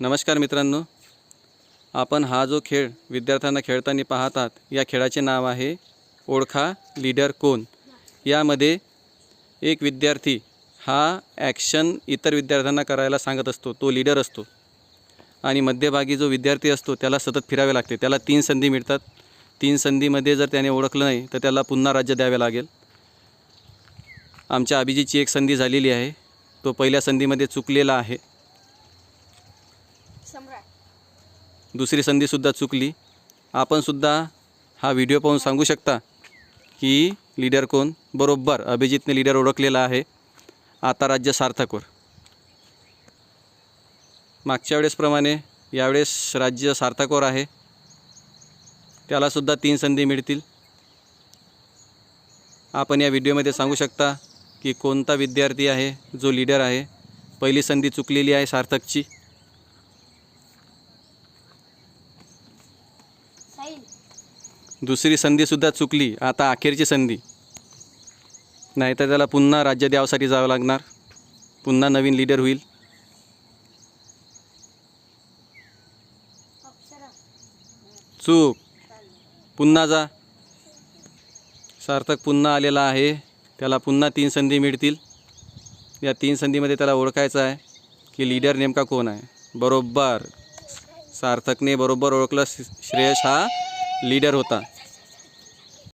नमस्कार मित्रांनो. आपण हा जो खेळ विद्यार्थ्यांना खेळताना पाहतात या खेळाचे नाव आहे ओळखा लीडर कोण? यामध्ये एक विद्यार्थी हा ॲक्शन इतर विद्यार्थ्यांना करायला सांगत असतो तो लीडर असतो. आणि मध्यभागी जो विद्यार्थी असतो त्याला सतत फिरावे लागते. त्याला तीन संधी मिळतात. तीन संधीमध्ये जर त्याने ओळखलं नाही तर त्याला पुन्हा राज्य द्यावे लागेल. आमच्या अभिजीतची एक संधी झालेली आहे. तो पहिल्या संधीमध्ये चुकलेला आहे. सम्राट. दुसरी संधीसुद्धा चुकली. आपणसुद्धा हा व्हिडिओ पाहून सांगू शकता की लीडर कोण? बरोबर अभिजितने लीडर ओळखलेला आहे. आता राज्य सार्थकवर. मागच्या वेळेसप्रमाणे यावेळेस राज्य सार्थकवर आहे. त्यालासुद्धा तीन संधी मिळतील. आपण या व्हिडिओमध्ये सांगू शकता की कोणता विद्यार्थी आहे जो लीडर आहे? पहिली संधी चुकलेली आहे सार्थकची. दुसरी संधीसुद्धा चुकली. आता अखेरची संधी. नाहीतर त्याला पुन्हा राज्य द्यावासाठी जावं लागणार. पुन्हा नवीन लीडर होईल. चूक. पुन्हा जा. सार्थक पुन्हा आलेला आहे. त्याला पुन्हा तीन संधी मिळतील. या तीन संधीमध्ये त्याला ओळखायचं आहे की लीडर नेमका कोण आहे? बरोबर. सार्थकने बरोबर ओळखलं श्रेयस हा लीडर होता.